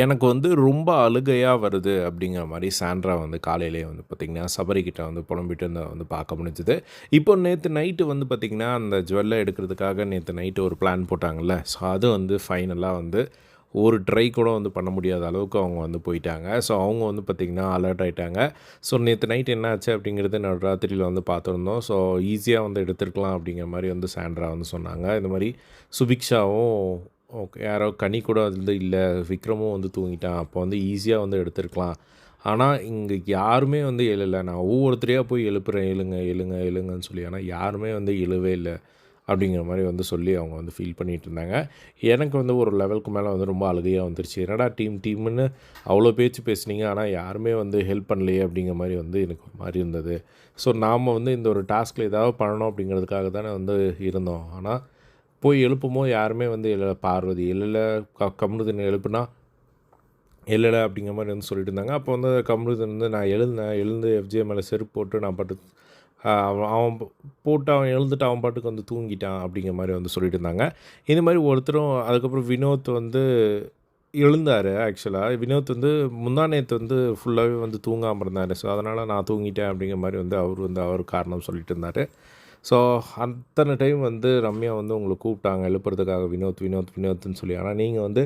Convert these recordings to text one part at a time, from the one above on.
எனக்கு வந்து ரொம்ப அழுகையாக வருது அப்படிங்கிற மாதிரி சாண்ட்ரா வந்து காலையிலேயே வந்து பார்த்திங்கன்னா சபரிக்கிட்ட வந்து புலம்பிட்டு இருந்த வந்து பார்க்க முடிஞ்சுது. இப்போ நேற்று நைட்டு வந்து பார்த்திங்கன்னா அந்த ஜுவல்லை எடுக்கிறதுக்காக நேற்று நைட்டு ஒரு பிளான் போட்டாங்கல்ல. ஸோ அது வந்து ஃபைனலாக வந்து ஒரு ட்ரை கூட வந்து பண்ண முடியாத அளவுக்கு அவங்க வந்து போயிட்டாங்க. ஸோ அவங்க வந்து பார்த்திங்கன்னா அலர்ட் ஆகிட்டாங்க ஸோ நேற்று நைட் என்ன ஆச்சு அப்படிங்கிறது நான் ராத்திரியில் வந்து பார்த்துருந்தோம். ஸோ ஈஸியாக வந்து எடுத்துருக்கலாம் அப்படிங்கிற மாதிரி வந்து சாண்ட்ரா வந்து சொன்னாங்க. இந்த மாதிரி சுபிக்ஷாவும் ஓகே யாரோ கனி கூட வந்து இல்லை விக்ரமும் வந்து தூங்கிட்டான். அப்போ வந்து ஈஸியாக வந்து எடுத்துருக்கலாம். ஆனால் இங்கே யாருமே வந்து எழலை. நான் ஒவ்வொருத்தரையாக போய் எழுப்புறேன். எழுங்க எழுங்க எழுங்கன்னு சொல்லி. ஆனால் யாருமே வந்து எழுவே இல்லை அப்படிங்கிற மாதிரி வந்து சொல்லி அவங்க வந்து ஃபீல் பண்ணிகிட்டு இருந்தாங்க. எனக்கு வந்து ஒரு லெவலுக்கு மேலே வந்து ரொம்ப அழுகையாக வந்துருச்சு. என்னடா டீம் டீம்னு அவ்வளோ பேச்சு பேசுனீங்க. ஆனால் யாருமே வந்து ஹெல்ப் பண்ணலையே அப்படிங்கிற மாதிரி வந்து எனக்கு ஒரு மாதிரி இருந்தது. ஸோ நாம் வந்து இந்த ஒரு டாஸ்கில் ஏதாவது பண்ணணும் அப்படிங்கிறதுக்காக தானே வந்து இருந்தோம். ஆனால் போய் எழுப்புமோ யாருமே வந்து இல்லை பார்வதி எழில் க கமருதன் எழுப்புனா எழலை அப்படிங்கிற மாதிரி வந்து சொல்லிட்டு இருந்தாங்க. அப்போ வந்து கமருதன் வந்து நான் எழுந்தேன் எழுந்து எஃப்ஜே மேலே செருப்பு போட்டு நான் பாட்டு அவன் அவன் போட்டு அவன் எழுந்துட்டு அவன் பாட்டுக்கு வந்து தூங்கிட்டான் அப்படிங்கிற மாதிரி வந்து சொல்லிட்டு இருந்தாங்க. இந்த மாதிரி ஒருத்தரும் அதுக்கப்புறம் வினோத் வந்து எழுந்தார் ஆக்சுவலாக வினோத் வந்து முந்தா நேற்று வந்து ஃபுல்லாகவே வந்து தூங்காமல் இருந்தார். ஸோ அதனால் நான் தூங்கிட்டேன் அப்படிங்கிற மாதிரி வந்து அவர் வந்து அவர் காரணம் சொல்லிட்டு இருந்தார். ஸோ அத்தனை டைம் வந்து ரம்யா வந்து உங்களை கூப்பிட்டாங்க எழுப்புறதுக்காக வினோத் வினோத் வினோத்னு சொல்லி. ஆனால் நீங்கள் வந்து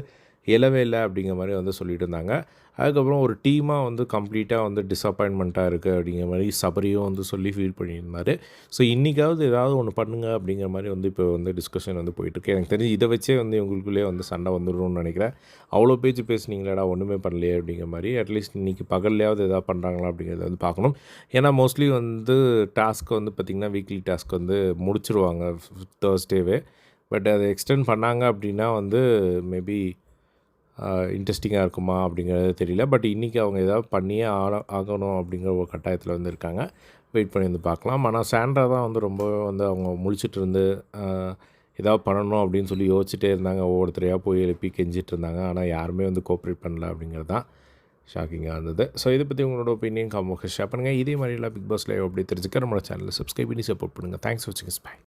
எழவே இல்லை அப்படிங்கிற மாதிரி வந்து சொல்லிட்டு இருந்தாங்க. அதுக்கப்புறம் ஒரு டீமாக வந்து கம்ப்ளீட்டாக வந்து டிஸப்பாயின்மெண்ட்டாக இருக்குது அப்படிங்கிற மாதிரி சபரியும் வந்து சொல்லி ஃபீல் பண்ணியிருந்தார். ஸோ இன்றைக்காவது ஏதாவது ஒன்று பண்ணுங்க அப்படிங்கிற மாதிரி வந்து இப்போ வந்து டிஸ்கஷன் வந்து போயிட்டுருக்கு. எனக்கு தெரிஞ்சு இதை வச்சே வந்து உங்களுக்குள்ளே வந்து சண்டை வந்துடும்னு நினைக்கிறேன். அவ்வளோ பேச்சு பேசுனீங்களாடா ஒன்றுமே பண்ணலையே அப்படிங்கிற மாதிரி அட்லீஸ்ட் இன்றைக்கி பகல்லையாவது எதாவது பண்ணுறாங்களா அப்படிங்கிறத வந்து பார்க்கணும். ஏன்னா மோஸ்ட்லி வந்து டாஸ்க் வந்து பார்த்திங்கன்னா வீக்லி டாஸ்க் வந்து முடிச்சிருவாங்க தேர்ஸ்டேவே பட் அதை எக்ஸ்டெண்ட் பண்ணாங்க அப்படின்னா வந்து மேபி இன்ட்ரெஸ்டிங்காக இருக்குமா அப்படிங்கிறது தெரியல. பட் இன்றைக்கி அவங்க ஏதாவது பண்ணியே ஆட ஆகணும் அப்படிங்கிற ஒரு கட்டாயத்தில் வந்து இருக்காங்க. வெயிட் பண்ணி வந்து பார்க்கலாம். ஆனால் சாண்ட்ரா தான் வந்து ரொம்ப வந்து அவங்க முழிச்சிட்டு இருந்து ஏதாவது பண்ணணும் அப்படின்னு சொல்லி யோசிச்சுட்டே இருந்தாங்க. ஒவ்வொருத்தரையாக போய் எழுப்பி கெஞ்சிட்டு இருந்தாங்க. ஆனால் யாருமே வந்து கோஆப்ரேட் பண்ணல அப்படிங்கிறது தான் ஷாக்கிங்காக இருந்தது. ஸோ இதை பற்றி உங்களோட ஒப்பீனியன் கம்ம ஷேர் பண்ணுங்கள் இதே மாதிரிலாம் பிக் பாஸ் லைவ் அப்படி தெரிஞ்சுக்க நம்மளோட சேனலில் சப்ஸ்கிரைப் பண்ணி சப்போர்ட் பண்ணுங்கள் தேங்க்ஸ் ஃபார் வாட்சிங் பை